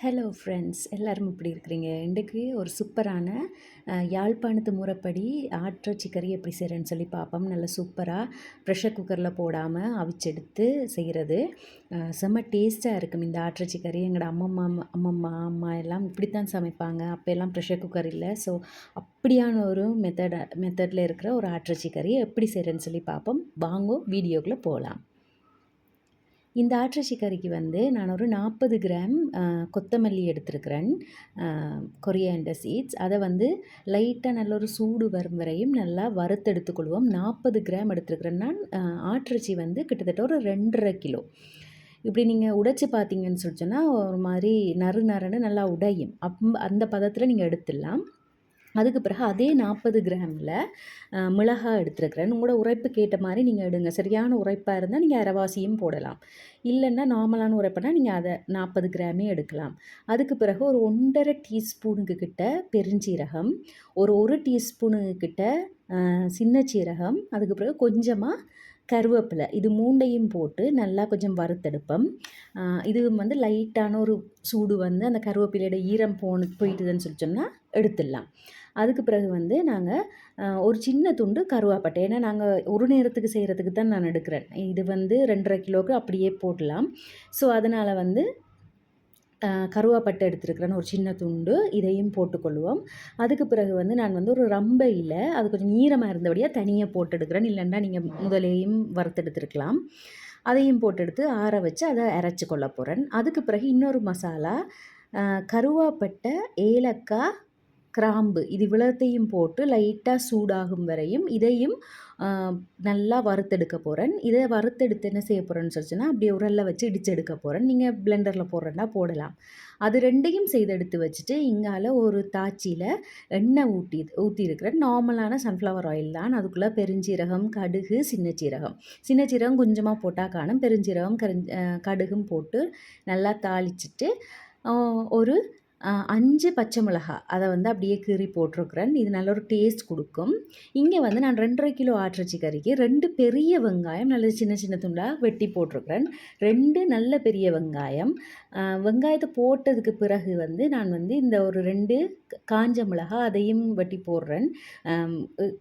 Hello friends எல்லோரும் இப்படி இருக்கிறீங்க? இன்றைக்கு ஒரு சூப்பரான யாழ்ப்பாணத்து முறைப்படி ஆட்டிறைச்சி கறி எப்படி செய்கிறேன்னு சொல்லி பார்ப்போம். நல்லா சூப்பராக ப்ரெஷர் குக்கரில் போடாமல் அவிச்செடுத்து செய்கிறது செம்ம டேஸ்ட்டாக இருக்கும் இந்த ஆட்டிறைச்சி கறி எங்களோட அம்மம்மா அம்மம்மா அம்மா எல்லாம் இப்படி தான் சமைப்பாங்க. அப்போ எல்லாம் ப்ரெஷர் குக்கர் இல்லை. ஸோ அப்படியான ஒரு மெத்தட மெத்தடில் இருக்கிற ஒரு ஆட்டிறைச்சி கறி எப்படி செய்கிறேன்னு சொல்லி பார்ப்போம். வாங்கோ வீடியோக்குள்ளே போகலாம். இந்த ஆட்டிறைச்சி கறிக்கு வந்து நான் ஒரு நாற்பது கிராம் கொத்தமல்லி எடுத்திருக்கிறேன். Coriander seeds. அதை வந்து லைட்டாக நல்ல ஒரு சூடு வரும் வரையும் நல்லா வறுத்தெடுத்துக்கொள்வோம் நாற்பது கிராம் எடுத்துருக்கிறேன். நான் அஹ், வந்து கிட்டத்தட்ட ஒரு ரெண்டரை கிலோ. இப்படி நீங்கள் உடைச்சி பார்த்தீங்கன்னு சொல்லி சொன்னால் ஒரு மாதிரி நறு நறுன்னு நல்லா உடையும். அப் அந்த பதத்தில் நீங்கள் எடுத்துடலாம். அதுக்கு பிறகு அதே நாற்பது கிராமில் மிளகாய் எடுத்துருக்கிறேன். உங்களோட உரைப்புக்கு ஏற்ற மாதிரி நீங்கள் எடுங்க. சரியான உரைப்பாக இருந்தால் நீங்கள் அரைவாசியும் போடலாம். இல்லைன்னா நார்மலான உரைப்புனா நீங்கள் அதை நாற்பது கிராமே எடுக்கலாம். அதுக்கு பிறகு ஒரு ஒன்றரை டீஸ்பூனுக்கு கிட்ட பெருஞ்சீரகம் ஒரு ஒரு டீஸ்பூனுக்கு கிட்ட சின்ன சீரகம் அதுக்கு பிறகு கொஞ்சமாக கருவேப்பிலை. இது மூண்டையும் போட்டு நல்லா கொஞ்சம் வறுத்தெடுப்போம். இது வந்து லைட்டான ஒரு சூடு வந்து அந்த கருவேப்பிலையோட ஈரம் போன போயிட்டுதுன்னு சொல்லி சொன்னால் எடுத்துடலாம். அதுக்கு பிறகு வந்து நாங்கள் ஒரு சின்ன துண்டு கருவாப்பட்டை. ஏன்னா நாங்கள் ஒரு நேரத்துக்கு செய்கிறதுக்கு தான் நான் எடுக்கிறேன். இது வந்து ரெண்டரை கிலோவுக்கு அப்படியே போடலாம். ஸோ அதனால் வந்து கருவாப்பட்டை எடுத்துருக்குறேன்னு ஒரு சின்ன துண்டு இதையும் போட்டுக்கொள்வோம். அதுக்கு பிறகு வந்து நான் வந்து ஒரு ரம்பையில் அது கொஞ்சம் ஈரமாக இருந்தபடியாக தனியாக போட்டு எடுக்கிறேன் இல்லைன்னா நீங்கள் முதலையும் வறுத்தெடுத்துருக்கலாம். அதையும் போட்டு எடுத்து ஆற வச்சு அதை அரைச்சி கொள்ள போகிறேன் அதுக்கு பிறகு இன்னொரு மசாலா கருவாப்பட்டை ஏலக்காய் கிராம்பு. இது இவ்வளோத்தையும் போட்டு லைட்டாக சூடாகும் வரையும் இதையும் நல்லா வறுத்தெடுக்க போகிறேன் இதை வறுத்தெடுத்து என்ன செய்ய போகிறேன்னு சொல்லிச்சுன்னா அப்படியே உரலில் வச்சு இடிச்சு எடுக்க போகிறேன் நீங்கள் பிளெண்டரில் போடுறேன்னா போடலாம். அது ரெண்டையும் செய்து எடுத்து வச்சுட்டு இங்கால ஒரு தாச்சியில் எண்ணெய் ஊட்டி ஊற்றிருக்கிறேன் நார்மலான சன்ஃப்ளவர் ஆயில் தான். அதுக்குள்ளே பெருஞ்சீரகம் கடுகு சின்ன சீரகம் சின்ன சீரகம் கொஞ்சமாக போட்டால் காணும். பெருஞ்சீரகம் கரிஞ்ச கடுகும் போட்டு நல்லா தாளிச்சிட்டு ஒரு அஞ்சு பச்சை மிளகாய் அதை வந்து அப்படியே கீறி போட்டிருக்கிறேன். இது நல்ல ஒரு டேஸ்ட் கொடுக்கும். இங்கே வந்து நான் ரெண்டரை கிலோ ஆட்டிறைச்சி கறிக்கு ரெண்டு பெரிய வெங்காயம் நல்ல சின்ன சின்ன துண்டாக வெட்டி போட்டிருக்கிறேன். ரெண்டு நல்ல பெரிய வெங்காயம். வெங்காயத்தை போட்டதுக்கு பிறகு வந்து நான் வந்து இந்த ஒரு ரெண்டு க- காஞ்ச மிளகாய் அதையும் வெட்டி போடுறேன்.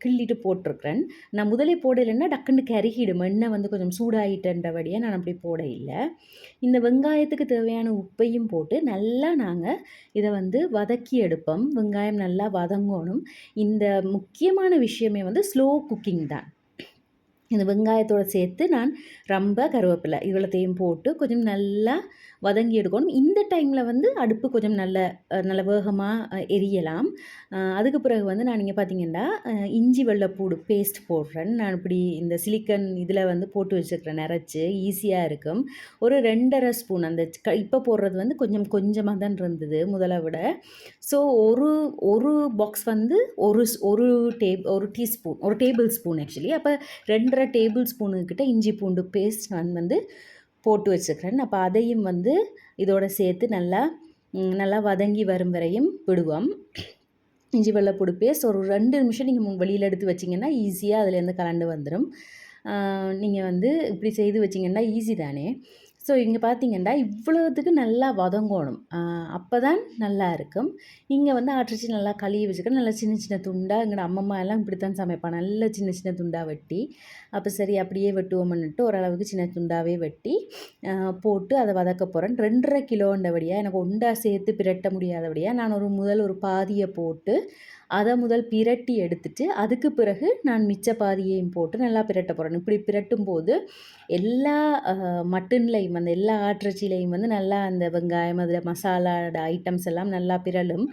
கிள்ளிட்டு போட்டிருக்கிறேன். நான் முதலே போடலைன்னா டக்குன்னு கருகிடும். எண்ணெய் வந்து கொஞ்சம் சூடாகிட்டன்றபடியாக நான் அப்படி போட இல்லை இந்த வெங்காயத்துக்கு தேவையான உப்பையும் போட்டு நல்லா நாங்கள் இதை வந்து வதக்கி எடுப்போம். வெங்காயம் நல்லா வதங்கணும். இந்த முக்கியமான விஷயமே வந்து ஸ்லோ குக்கிங் தான். இந்த வெங்காயத்தோடு சேர்த்து நான் ரொம்ப கருவேப்பிலை இவ்வளோத்தையும் போட்டு கொஞ்சம் நல்லா வதங்கி எடுக்கணும். இந்த டைமில் வந்து அடுப்பு கொஞ்சம் நல்ல நல்ல வேகமாக எரியலாம். அதுக்கு பிறகு வந்து நான் இங்கே பார்த்தீங்கன்னா இஞ்சி வெள்ளைப்பூடு பேஸ்ட் போடுறேன். நான் இப்படி இந்த சிலிக்கன் இதில் வந்து போட்டு வச்சுருக்கிறேன் நிறச்சி ஈஸியாக இருக்கும். ஒரு ரெண்டரை ஸ்பூன் அந்த க இப்போ போடுறது வந்து கொஞ்சம் கொஞ்சமாக தான் இருந்தது முதலை விட. ஸோ ஒரு ஒரு பாக்ஸ் வந்து ஒரு ஸ்- ஒரு டேப் ஒரு டீஸ்பூன் ஒரு டேபிள் ஸ்பூன் ஆக்சுவலி அப்போ ரெண்டு ரெண்டரை டேபிள் ஸ்பூனுக்கிட்ட இஞ்சி பூண்டு பேஸ்ட் நான் வந்து போட்டு வச்சுக்கிறேன். அப்போ அதையும் வந்து இதோட சேர்த்து நல்லா நல்லா வதங்கி வரும் வரையும் விடுவோம். இஞ்சி வெள்ளைப்பூடு பேஸ்ட் ஒரு ரெண்டு நிமிஷம் நீங்கள் வெளியில் எடுத்து வச்சிங்கன்னா ஈஸியாக அதுலேருந்து கலண்டு வந்துடும் நீங்கள் வந்து இப்படி செய்து வச்சிங்கன்னா ஈஸி தானே. ஸோ இங்கே பார்த்தீங்கன்னா இவ்வளோத்துக்கு நல்லா வதங்கணும். அப்போ தான் நல்லா இருக்கும். இங்கே வந்து ஆட்டிச்சு நல்லா கழுவி வச்சுக்க நல்லா சின்ன சின்ன துண்டாக எங்களோட அம்மம்மா எல்லாம் இப்படி தான் சமைப்பான் நல்ல சின்ன சின்ன துண்டாக வெட்டி அப்போ சரி அப்படியே வெட்டுவோம்னுட்டு ஓரளவுக்கு சின்ன துண்டாகவே வெட்டி போட்டு அதை வதக்க போகிறேன் ரெண்டரை கிலோண்டபடியாக எனக்கு ஒண்டா சேர்த்து பிரட்ட முடியாதபடியாக நான் ஒரு முதல் ஒரு பாதியை போட்டு அதை முதல் பிரட்டி எடுத்துட்டு அதுக்கு பிறகு நான் மிச்ச பாதியையும் போட்டு நல்லா பிரட்ட போகிறேன் இப்படி பிரட்டும் போது எல்லா மட்டன்லையும் அந்த எல்லா ஆட்டிறைச்சிலையும் வந்து நல்லா அந்த வெங்காயம் அதில் மசாலாட ஐட்டம்ஸ் எல்லாம் நல்லா பிறலும்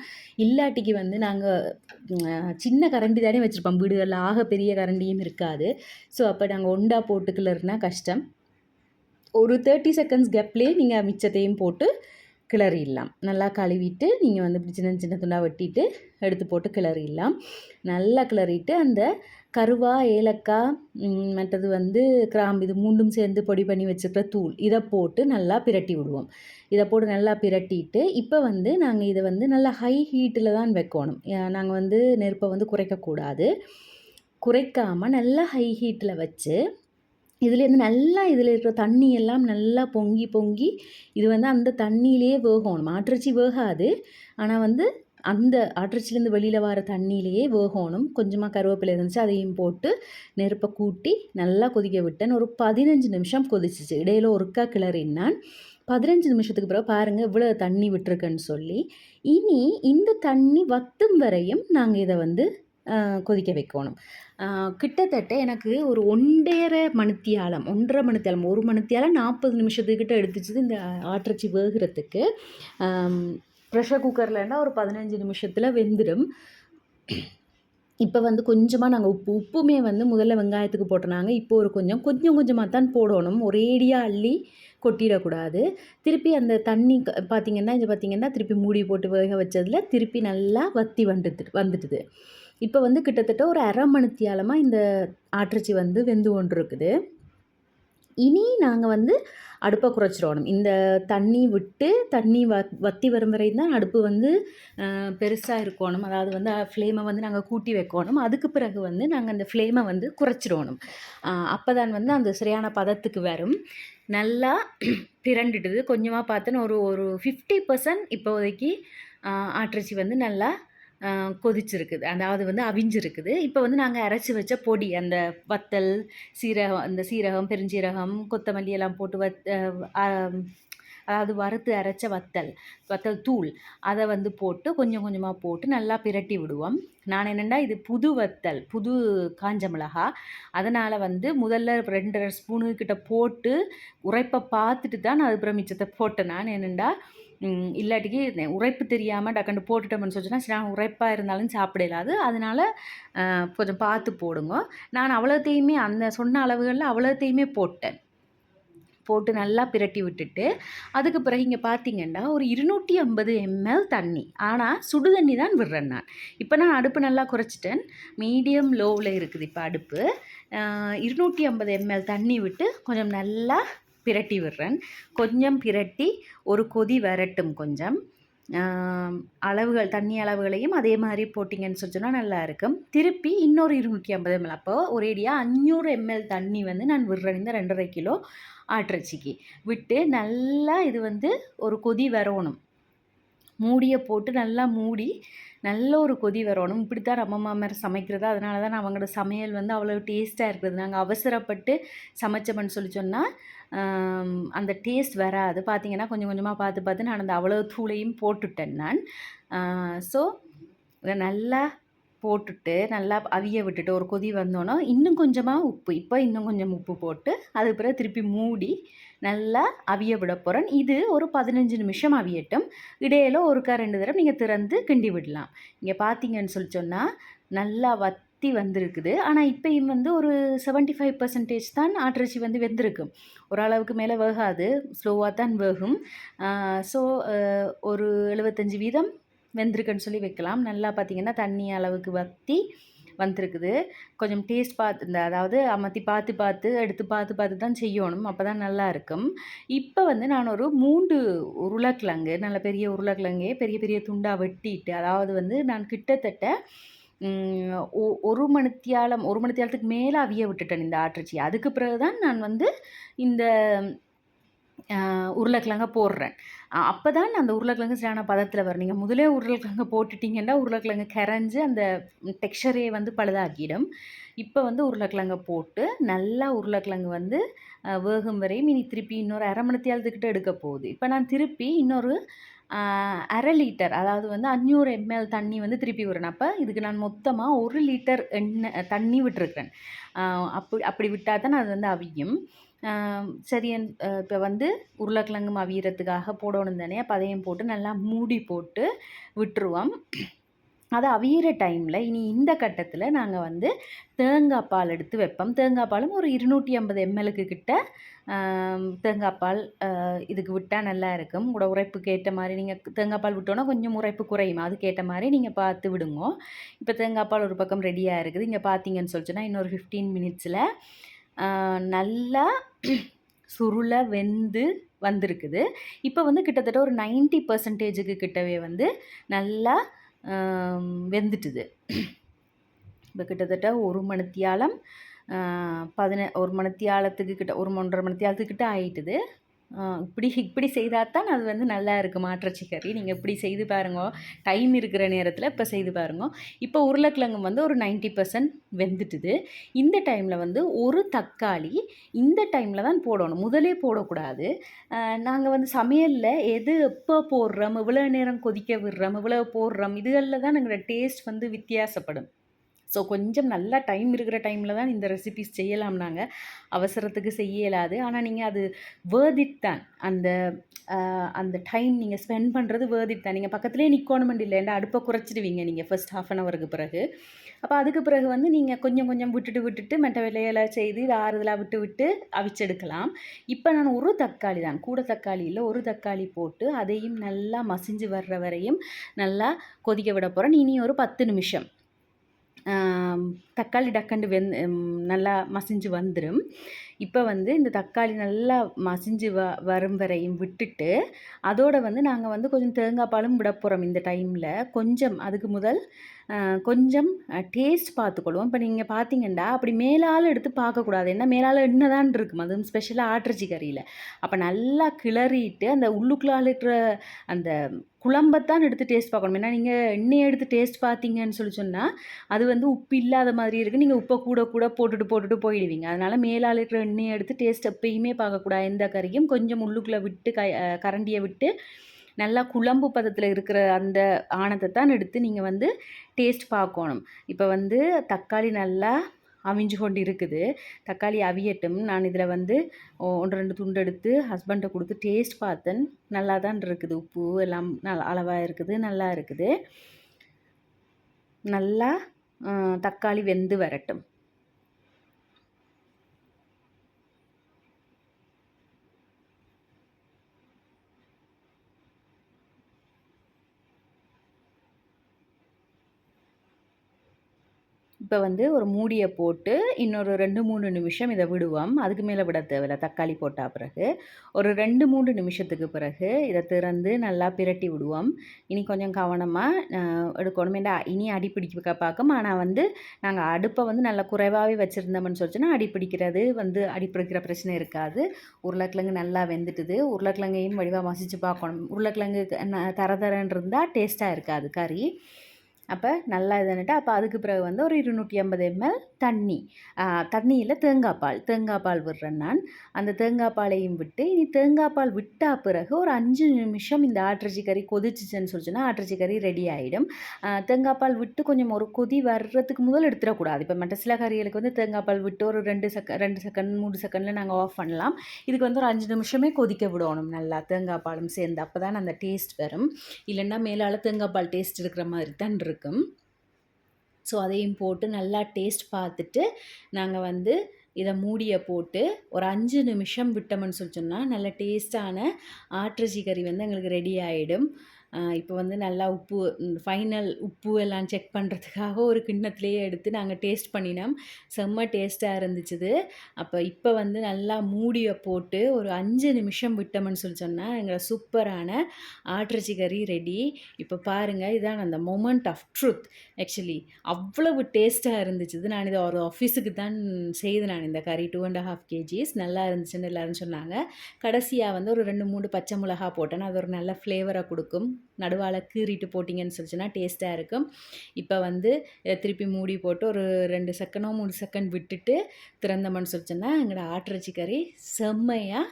இல்லாட்டிக்கு வந்து நாங்கள் சின்ன கரண்டி தானே வச்சுருப்போம். வீடுகளில் ஆக பெரிய கரண்டியும் இருக்காது. ஸோ அப்போ நாங்கள் ஒண்டா போட்டுக்கலர்னா கஷ்டம். ஒரு தேர்ட்டி செகண்ட்ஸ் கேப்லேயே நீங்கள் மிச்சத்தையும் போட்டு கிளறிடலாம் நல்லா கழுவிட்டு நீங்கள் வந்து இப்படி சின்ன சின்ன துண்டாக வெட்டிட்டு எடுத்து போட்டு கிளறிடலாம் நல்லா கிளறிட்டு அந்த கருவா ஏலக்காய் மற்றது வந்து கிராம்பு இது மூண்டும் சேர்ந்து பொடி பண்ணி வச்சுருக்கிற தூள் இதை போட்டு நல்லா பிரட்டி விடுவோம். இதை போட்டு நல்லா பிரட்டிட்டு இப்போ வந்து நாங்கள் இதை வந்து நல்லா ஹை ஹீட்டில் தான் வைக்கணும். நாங்கள் வந்து நெருப்பை வந்து குறைக்கக்கூடாது. குறைக்காமல் நல்லா ஹை ஹீட்டில் வச்சு இதுலேருந்து நல்லா இதில் இருக்கிற தண்ணி எல்லாம் நல்லா பொங்கி பொங்கி இது வந்து அந்த தண்ணியிலேயே வேகணும் ஆட்டிறைச்சி வேகாது. ஆனால் வந்து அந்த ஆட்டிறைச்சிலேருந்து வெளியில் வர தண்ணியிலேயே வேகணும். கொஞ்சமாக கருவேப்பிலை இருந்துச்சு அதையும் போட்டு நெருப்பை கூட்டி நல்லா கொதிக்க விட்டேன். ஒரு பதினஞ்சு நிமிஷம் கொதிச்சிச்சு. இடையில ஒருக்கா கிளறினான். பதினஞ்சு நிமிஷத்துக்கு பிறகு பாருங்கள் இவ்வளோ தண்ணி விட்டுருக்குன்னு சொல்லி. இனி இந்த தண்ணி வத்தும் வரையும் நாங்கள் இதை வந்து கொதிக்க வைக்கணும். கிட்டத்தட்ட எனக்கு ஒரு ஒன்றரை மணித்தியாலம் ஒன்றரை மணித்தியாலம் ஒரு மணித்தியாலம் நாற்பது நிமிஷத்துக்கிட்ட எடுத்துச்சு இந்த ஆட்டிறைச்சி வேகிறதுக்கு. ப்ரெஷர் குக்கர்லன்னா ஒரு பதினஞ்சு நிமிஷத்தில் வெந்துடும் இப்போ வந்து கொஞ்சமாக நாங்கள் உப்பு உப்புமே வந்து முதல்ல வெங்காயத்துக்கு போட்டோனாங்க இப்போ ஒரு கொஞ்சம் கொஞ்சம் கொஞ்சமாக தான் போடணும். ஒரேடியாக அள்ளி கொட்டிடக்கூடாது. திருப்பி அந்த தண்ணி பார்த்திங்கன்னா இது பார்த்திங்கன்னா திருப்பி மூடி போட்டு வேக வச்சதில் திருப்பி நல்லா வத்தி வந்துட்டு வந்துட்டுது. இப்போ வந்து கிட்டத்தட்ட ஒரு அரை மணித்தியாலமாக இந்த ஆட்டிறைச்சி வந்து வெந்து கொண்டு இருக்குது இனி நாங்கள் வந்து அடுப்பை குறைச்சிடணும். இந்த தண்ணி விட்டு தண்ணி வ வத்தி வரும் வரை தான் அடுப்பு வந்து பெருசாக இருக்கணும். அதாவது வந்து ஃப்ளேமை வந்து நாங்கள் கூட்டி வைக்கணும். அதுக்கு பிறகு வந்து நாங்கள் அந்த ஃப்ளேமை வந்து குறைச்சிடணும். அப்போ தான் வந்து அந்த சரியான பதத்துக்கு வரும். நல்லா பிரண்டுடுது. கொஞ்சமாக பார்த்தோன்னு ஒரு ஒரு ஃபிஃப்டி பர்சன்ட் இப்போதைக்கு ஆட்டிறைச்சி வந்து நல்லா கொதிச்சிருக்குது. அதாவது வந்து அவிஞ்சிருக்குது. இப்போ வந்து நாங்கள் அரைச்சி வச்ச பொடி அந்த வத்தல் சீரகம் அந்த சீரகம் பெருஞ்சீரகம் கொத்தமல்லி எல்லாம் போட்டு வத் அதாவது வறுத்து அரைச்ச வத்தல் வத்தல் தூள் அதை வந்து போட்டு கொஞ்சம் கொஞ்சமாக போட்டு நல்லா பிரட்டி விடுவோம். நான் என்னென்னா இது புது வத்தல் புது காஞ்ச மிளகா. அதனால் வந்து முதல்ல ரெண்டரை ஸ்பூனுக்கிட்ட போட்டு உரைப்பை பார்த்துட்டு தான் நான் அது மிச்சத்தை போட்டேன். நான் என்னென்னா இல்லாட்டிக்கு உரைப்பு தெரியாமல் டக்குன்னு போட்டுட்டோம்னு சொன்னால் சரி உரைப்பாக இருந்தாலும் சாப்பிட இல்லாது அதனால் கொஞ்சம் பார்த்து போடுங்க. நான் அவ்வளோத்தையுமே அந்த சொன்ன அளவுகளில் அவ்வளோத்தையுமே போட்டேன். போட்டு நல்லா பிரட்டி விட்டுட்டு அதுக்கு பிறகு இங்கே பார்த்தீங்கன்னா ஒரு இருநூற்றி ஐம்பது எம்எல் தண்ணி. ஆனால் சுடு தண்ணி தான் விடுறேன் நான். இப்போ நான் அடுப்பு நல்லா குறைச்சிட்டேன். மீடியம் லோவில் இருக்குது இப்போ அடுப்பு. இருநூற்றி ஐம்பது எம்எல் தண்ணி விட்டு கொஞ்சம் நல்லா பிரட்டி விடுறேன். கொஞ்சம் பிரட்டி ஒரு கொதி வரட்டும் கொஞ்சம். அளவுகள் தண்ணி அளவுகளையும் அதே மாதிரி போட்டிங்கன்னு சொல்லி சொன்னால் நல்லா இருக்கும். திருப்பி இன்னொரு இருநூற்றி ஐம்பது எம்எல் அப்போ ஒரேடியாக அஞ்சூறு எம்எல் தண்ணி வந்து நான் விடுறேன். இந்த ரெண்டரை கிலோ ஆட்டிறச்சிக்கு விட்டு நல்லா இது வந்து ஒரு கொதி வரணும். மூடியை போட்டு நல்லா மூடி நல்ல ஒரு கொதி வரணும். இப்படித்தான் நம்ம மாமர் சமைக்கிறது? அதனால தான் அவங்களோட சமையல் வந்து அவ்வளோ டேஸ்ட்டாக இருக்குது. நாங்கள் அவசரப்பட்டு சமைச்சோம்னு சொல்லி சொன்னால் அந்த டேஸ்ட் வராது. பார்த்தீங்கன்னா கொஞ்சம் கொஞ்சமாக பார்த்து பார்த்து நான் அந்த அவ்வளோ தூளையும் போட்டுட்டேன் நான். ஸோ நல்லா போட்டுட்டு நல்லா அவிய விட்டுட்டு ஒரு கொதி வந்தோன்னே இன்னும் கொஞ்சமாக உப்பு. இப்போ இன்னும் கொஞ்சம் உப்பு போட்டு அதுக்கு பிறகு திருப்பி மூடி நல்லா அவிய விட போகிறேன் இது ஒரு பதினஞ்சு நிமிஷம் அவியட்டும். இடையில ஒருக்கா ரெண்டு தடவை நீங்கள் திறந்து கிண்டி விடலாம். இங்கே பார்த்தீங்கன்னு சொல்லி சொன்னால் நல்லா வத்தி வந்திருக்குது. ஆனால் இப்போயும் வந்து ஒரு செவன்ட்டி ஃபைவ் பர்சன்டேஜ் தான் ஆட்டிறைச்சி வந்து வெந்திருக்கு ஓரளவுக்கு மேலே வேகாது. ஸ்லோவாக தான் வேகும். ஸோ ஒரு எழுபத்தஞ்சி வீதம் வெந்திருக்குன்னு சொல்லி வைக்கலாம். நல்லா பார்த்திங்கன்னா தண்ணி அளவுக்கு வற்றி வந்திருக்குது. கொஞ்சம் டேஸ்ட் பார்த்து இந்த அதாவது அமர்த்தி பார்த்து பார்த்து எடுத்து பார்த்து பார்த்து தான் செய்யணும். அப்போ தான் நல்லா இருக்கும். இப்போ வந்து நான் ஒரு மூன்று உருளைக்கிழங்கு நல்ல பெரிய உருளைக்கிழங்கே பெரிய பெரிய துண்டாக வெட்டிட்டு அதாவது வந்து நான் கிட்டத்தட்ட ஒரு மணித்தியாலம் ஒரு மணித்தியாலத்துக்கு மேலே அவிய விட்டுட்டேன் இந்த ஆட்டிறைச்சி அதுக்கு பிறகு தான் நான் வந்து இந்த உருளைக்கிழங்க போடுறேன். அப்போ தான் அந்த உருளைக்கிழங்கு சரியான பதத்தில் வரும். நீங்கள் முதலே உருளைக்கிழங்கு போட்டுட்டிங்கன்னா உருளைக்கிழங்கு கரைஞ்சி அந்த டெக்ஸ்சரே வந்து பழுதாக்கிடும் இப்போ வந்து உருளைக்கிழங்க போட்டு நல்லா உருளைக்கிழங்கு வந்து வேகும் வரையும் இனி திருப்பி இன்னொரு அரை மணி எடுக்க போகுது. இப்போ நான் திருப்பி இன்னொரு அரை லிட்டர் அதாவது வந்து அஞ்சூறு எம்எல் தண்ணி வந்து திருப்பி விடுறேன். அப்போ இதுக்கு நான் மொத்தமாக ஒரு லிட்டர் எண்ணெய் தண்ணி விட்டுருக்கேன் அப்படி அப்படி விட்டால் தான் அது வந்து அவியும். சரி இப்போ வந்து உருளைக்கிழங்கு அவியறதுக்காக போடணும் தானே அப்போ அதையும் போட்டு நல்லா மூடி போட்டு விட்டுருவோம். அது அவியிற டைமில் இனி இந்த கட்டத்தில் நாங்கள் வந்து தேங்காய் பால் எடுத்து வைப்போம். தேங்காய் பாலும் ஒரு இருநூற்றி ஐம்பது எம்எலுக்கு கிட்ட தேங்காய் பால் இதுக்கு விட்டால் நல்லா இருக்கும். கூட உரைப்புக்கு ஏற்ற மாதிரி நீங்கள் தேங்காய் பால் விட்டோன்னா கொஞ்சம் உரைப்பு குறையும். அதுக்கேற்ற மாதிரி நீங்கள் பார்த்து விடுங்க. இப்போ தேங்காய் பால் ஒரு பக்கம் ரெடியாக இருக்குது. இங்கே பார்த்தீங்கன்னு சொல்லிச்சுன்னா இன்னொரு ஃபிஃப்டீன் மினிட்ஸில் நல்லா சுருள வெந்து வந்திருக்குது. இப்போ வந்து கிட்டத்தட்ட ஒரு நைன்ட்டி பர்சன்டேஜுக்கு கிட்டவே வந்து நல்லா வெந்துட்டுது. இப்போ கிட்டத்தட்ட ஒரு மணித்தியாலம் பதின ஒரு மணித்தியாலத்துக்கு கிட்ட ஒரு ஒன்றரை மணித்தியாலத்துக்கு கிட்ட ஆயிட்டுது. இப்படி இப்படி செய்தால் தான் அது வந்து நல்லா இருக்குது மாற்றச்சி கறி நீங்கள் இப்படி செய்து பாருங்க. டைம் இருக்கிற நேரத்தில் இப்போ செய்து பாருங்க. இப்போ உருளைக்கிழங்கு வந்து ஒரு நைன்ட்டி பர்சன்ட் வெந்துட்டுது. இந்த டைமில் வந்து ஒரு தக்காளி இந்த டைமில் தான் போடணும். முதலே போடக்கூடாது. நாங்கள் வந்து சமையலில் எது எப்போ போடுறோம் இவ்வளோ நேரம் கொதிக்க விடுறோம் இவ்வளோ போடுறோம் இதுகளில் தான் எங்களோட டேஸ்ட் வந்து வித்தியாசப்படும். ஸோ கொஞ்சம் நல்லா டைம் இருக்கிற டைமில் தான் இந்த ரெசிபிஸ் செய்யலாம் நாங்கள் அவசரத்துக்கு செய்ய இயலாது. ஆனால் நீங்கள் அது வேர்திட் தான். அந்த அந்த டைம் நீங்கள் ஸ்பெண்ட் பண்ணுறது வேர்திட் தான். நீங்கள் பக்கத்துலேயே நிற்கணுமெண்ட் இல்லைண்டா அடுப்பை குறைச்சிடுவீங்க நீங்கள் ஃபஸ்ட் ஹாஃப் அன் ஹவருக்கு பிறகு. அப்போ அதுக்கு பிறகு வந்து நீங்கள் கொஞ்சம் கொஞ்சம் விட்டுட்டு விட்டுட்டு மெட்ட வேலையெல்லாம் செய்து இது ஆறுதலாக விட்டு விட்டு அவிச்செடுக்கலாம். இப்போ நான் ஒரு தக்காளி தான். கூட தக்காளி இல்லை ஒரு தக்காளி போட்டு அதையும் நல்லா மசிஞ்சு வர்ற வரையும் நல்லா கொதிக்க விட போகிறேன் இனி ஒரு பத்து நிமிஷம். தக்காளி டக்கண்டு வெந் நல்லா மசிஞ்சு வந்துடும் இப்போ வந்து இந்த தக்காளி நல்லா மசிஞ்சு வ வரும் வரையும் விட்டுட்டு அதோடு வந்து நாங்கள் வந்து கொஞ்சம் தேங்காய் பாலும் விட போகிறோம் இந்த டைமில் கொஞ்சம் அதுக்கு முதல் கொஞ்சம் டேஸ்ட் பார்த்துக்கொள்வோம். இப்போ நீங்கள் பார்த்தீங்கன்னா அப்படி மேலால் எடுத்து பார்க்கக்கூடாது. என்ன மேலால் எண்ணெய் தான் இருக்கும் அதுவும் ஸ்பெஷலாக ஆட்டுறச்சி கறியில். அப்போ நல்லா கிளறிட்டு அந்த உள்ளுக்குள்ளால் இருக்கிற அந்த குழம்பத்தான் எடுத்து டேஸ்ட் பார்க்கணும். ஏன்னா நீங்கள் எண்ணெயை எடுத்து டேஸ்ட் பார்த்தீங்கன்னு சொல்லி சொன்னால் அது வந்து உப்பு இல்லாத மாதிரி இருக்குது நீங்கள் உப்பை கூட கூட போட்டுட்டு போட்டுட்டு போயிடுவீங்க. அதனால் மேலால் இருக்கிற எண்ணெயை எடுத்து டேஸ்ட் எப்பயுமே பார்க்கக்கூடாது. எந்த கறியும் கொஞ்சம் உள்ளுக்குள்ளே விட்டு க கரண்டியை விட்டு நல்லா குழம்பு பதத்தில் இருக்கிற அந்த ஆணத்தை தான் எடுத்து நீங்கள் வந்து டேஸ்ட் பார்க்கணும். இப்போ வந்து தக்காளி நல்லா அவிஞ்சு கொண்டு இருக்குது தக்காளி அவியட்டும். நான் இதில் வந்து ஒன்று ரெண்டு துண்டு எடுத்து ஹஸ்பண்டை கொடுத்து டேஸ்ட் பார்த்தேன். நல்லா தான் இருக்குது. உப்பு எல்லாம் நல்லா அளவாக இருக்குது. நல்லா இருக்குது. நல்லா தக்காளி வெந்து வரட்டும். இப்போ வந்து ஒரு மூடியை போட்டு இன்னொரு ரெண்டு மூணு நிமிஷம் இதை விடுவோம். அதுக்கு மேலே விட தேவையில்ல. தக்காளி போட்டால் பிறகு ஒரு ரெண்டு மூணு நிமிஷத்துக்கு பிறகு இதை திறந்து நல்லா பிரட்டி விடுவோம். இனி கொஞ்சம் கவனமாக எடுக்கணும். இனி அடி பிடிக்க பார்க்கும். ஆனால் வந்து நாங்கள் அடுப்பை வந்து நல்லா குறைவாகவே வச்சுருந்தோம்னு சொல்லிச்சுன்னா அடி பிடிக்கிறது வந்து அடி பிடிக்கிற பிரச்சனை இருக்காது. உருளைக்கிழங்கு நல்லா வெந்துட்டுது. உருளைக்கிழங்கையும் வடிவாக மசிச்சு பார்க்கணும். உருளைக்கிழங்கு தர தரன்னு இருந்தால் டேஸ்ட்டாக இருக்காது. கறி அப்போ நல்லா இதுன்னுட்டு அப்போ அதுக்கு பிறகு வந்து ஒரு இருநூற்றி ஐம்பது எம்எல் தண்ணி. தண்ணியில் தேங்காய் பால் தேங்காய் பால் விடுறேன் நான். அந்த தேங்காய் பாலையும் விட்டு இனி தேங்காய் பால் விட்டா பிறகு ஒரு அஞ்சு நிமிஷம் இந்த ஆட்டிறச்சி கறி கொதிச்சிச்சுன்னு சொல்லிச்சுன்னா ஆட்டிறச்சி கறி ரெடி ஆகிடும் தேங்காய் பால் விட்டு கொஞ்சம் ஒரு கொதி வர்றதுக்கு முதல் எடுத்துடக்கூடாது. இப்போ மற்ற சில கறிகளுக்கு வந்து தேங்காய் பால் விட்டு ஒரு ரெண்டு செக ரெண்டு செகண்ட் மூணு செகண்டில் நாங்கள் ஆஃப் பண்ணலாம். இதுக்கு வந்து ஒரு அஞ்சு நிமிஷமே கொதிக்க விடணும் நல்லா தேங்காய் பாலும் சேர்ந்து. அப்போ தான் அந்த டேஸ்ட் வரும். இல்லைன்னா மேலால் தேங்காய் பால் டேஸ்ட் இருக்கிற மாதிரி தான் இருக்கும் இருக்கும். ஸோ அதையும் போட்டு நல்லா டேஸ்ட் பார்த்துட்டு நாங்கள் வந்து இதை மூடியை போட்டு ஒரு அஞ்சு நிமிஷம் விட்டோம்னு சொல்லி சொன்னால் நல்ல டேஸ்ட்டான ஆட்டிறச்சி கறி வந்து எங்களுக்கு ரெடி ஆகிடும் இப்போ வந்து நல்லா உப்பு ஃபைனல் உப்பு எல்லாம் செக் பண்ணுறதுக்காக ஒரு கிண்ணத்துலேயே எடுத்து நாங்கள் டேஸ்ட் பண்ணினோம். செம்ம டேஸ்ட்டாக இருந்துச்சுது. அப்போ இப்போ வந்து நல்லா மூடியை போட்டு ஒரு அஞ்சு நிமிஷம் விட்டோம்னு சொல்லி சொன்னால் எங்களை சூப்பரான ஆட்ரிச்சி கறி ரெடி இப்போ பாருங்கள் இதான் அந்த மொமெண்ட் ஆஃப் ட்ருத் ஆக்சுவலி அவ்வளவு டேஸ்ட்டாக இருந்துச்சுது. நான் இதை ஒரு ஆஃபீஸுக்கு தான் செய்து நான் இந்த கறி டூ அண்ட் ஹாஃப் கேஜிஸ் நல்லா இருந்துச்சுன்னு எல்லோரும் சொன்னாங்க. கடைசியாக வந்து ஒரு ரெண்டு மூணு பச்சை மிளகா போட்டேன்னா அது ஒரு நல்ல ஃப்ளேவரை கொடுக்கும். நடுவால் கீறிட்டு போட்டிங்கன்னு சொல்லிச்சுன்னா டேஸ்ட்டாக இருக்கும். இப்போ வந்து திருப்பி மூடி போட்டு ஒரு ரெண்டு செகண்டோ மூணு செகண்ட் விட்டுட்டு திறந்தோம்னு சொல்லிச்சோன்னா எங்களோட ஆட்டிறச்சி கறி செம்மையாக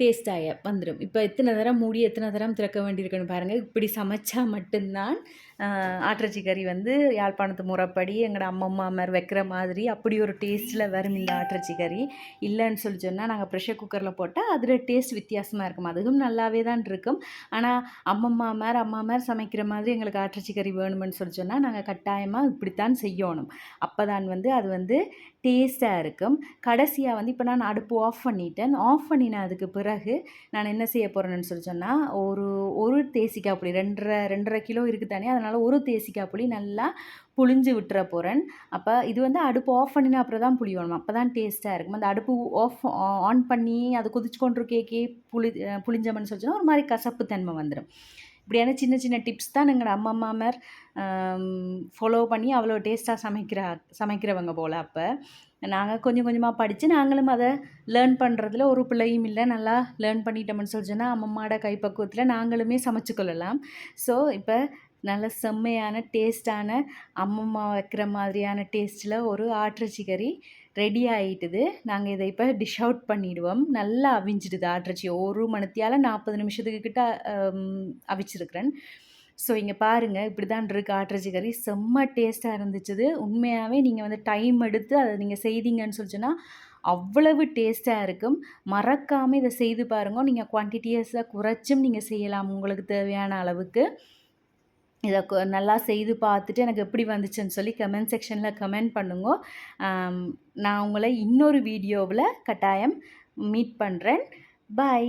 டேஸ்டாக வந்துடும் இப்போ எத்தனை தரம் மூடி எத்தனை தரம் திறக்க வேண்டியிருக்குன்னு பாருங்கள் இப்படி சமைச்சா மட்டும்தான் ஆட்டிறச்சி கறி வந்து யாழ்ப்பாணத்து முறைப்படி எங்களோட அம்மம்மா அம்மார் வைக்கிற மாதிரி அப்படி ஒரு டேஸ்ட்டில் வரும் இந்த ஆட்டிறச்சி கறி. இல்லைன்னு சொல்லி சொன்னால் நாங்கள் ப்ரெஷர் குக்கரில் போட்டால் அதில் டேஸ்ட் வித்தியாசமாக இருக்கும். அதுவும் நல்லாவே தான் இருக்கும். ஆனால் அம்மம்மா அம்மார் அம்மா மாதிரி சமைக்கிற மாதிரி எங்களுக்கு ஆட்டிறச்சி கறி வேணுமென்னு சொல்லி சொன்னால் நாங்கள் கட்டாயமாக இப்படித்தான் செய்யணும். அப்போ தான் வந்து அது வந்து டேஸ்ட்டாக இருக்கும். கடைசியாக வந்து இப்போ நான் அடுப்பு ஆஃப் பண்ணிட்டேன். ஆஃப் பண்ணினதுக்கு பிறகு நான் என்ன செய்ய போகிறேன்னு சொல்லி சொன்னால் ஒரு ஒரு தேசிக்காய் அப்படி ரெண்டரை ரெண்டரை கிலோ இருக்குது தானே அதை அதனால் ஒரு தேசிக்காய் புளி நல்லா புளிஞ்சு விட்டுற போகிறேன் அப்போ இது வந்து அடுப்பு ஆஃப் பண்ணினா அப்புறம் தான் புளி வேணும் அப்போ தான் டேஸ்ட்டாக இருக்கும். அந்த அடுப்பு ஆஃப் ஆன் பண்ணி அது கொதிச்சு கொண்டிருக்கேக்கே புளி புளிஞ்சமன்னு சொல்லிச்சுன்னா ஒரு மாதிரி கசப்பு தன்மை வந்துடும் இப்படியான சின்ன சின்ன டிப்ஸ் தான் எங்களோட அம்மா அம்மாமார் ஃபாலோ பண்ணி அவ்வளோ டேஸ்ட்டாக சமைக்கிறா சமைக்கிறவங்க போல் அப்போ. நாங்கள் கொஞ்சம் கொஞ்சமாக படித்து நாங்களும் அதை லேர்ன் பண்ணுறதுல ஒரு பிள்ளையும் இல்லை. நல்லா லேர்ன் பண்ணிட்டோம்னு சொல்லி சொன்னால் அம்மம்மாட கைப்பக்குவத்தில் நாங்களுமே சமைச்சு கொள்ளலாம் ஸோ இப்போ நல்ல செம்மையான டேஸ்டான அம்மம்மா வைக்கிற மாதிரியான டேஸ்ட்டில் ஒரு ஆட்டிறைச்சி கறி ரெடி ஆகிட்டுது நாங்கள் இதை இப்போ டிஷ் அவுட் பண்ணிவிடுவோம் நல்லா அவிஞ்சிடுது ஆட்டிறைச்சி. ஒரு மணித்தியால் நாற்பது நிமிஷத்துக்கு கிட்ட அவிச்சிருக்கிறேன். ஸோ இங்கே பாருங்கள் இப்படி தான் இருக்கு ஆட்டிறைச்சி கறி செம்ம டேஸ்ட்டாக இருந்துச்சுது. உண்மையாகவே நீங்கள் வந்து டைம் எடுத்து அதை நீங்கள் செய்தீங்கன்னு சொல்லிச்சுன்னா அவ்வளவு டேஸ்ட்டாக இருக்கும். மறக்காமல் இதை செய்து பாருங்க. நீங்கள் குவான்டிட்டியஸாக குறைச்சும் நீங்கள் செய்யலாம் உங்களுக்கு தேவையான அளவுக்கு. இதை கொ- நல்லா செய்து பார்த்துட்டு எனக்கு எப்படி வந்துச்சுன்னு சொல்லி கமெண்ட் செக்ஷனில் கமெண்ட் பண்ணுங்க. நான் உங்களை இன்னொரு வீடியோவில் கட்டாயம் மீட் பண்ணுறேன் பாய்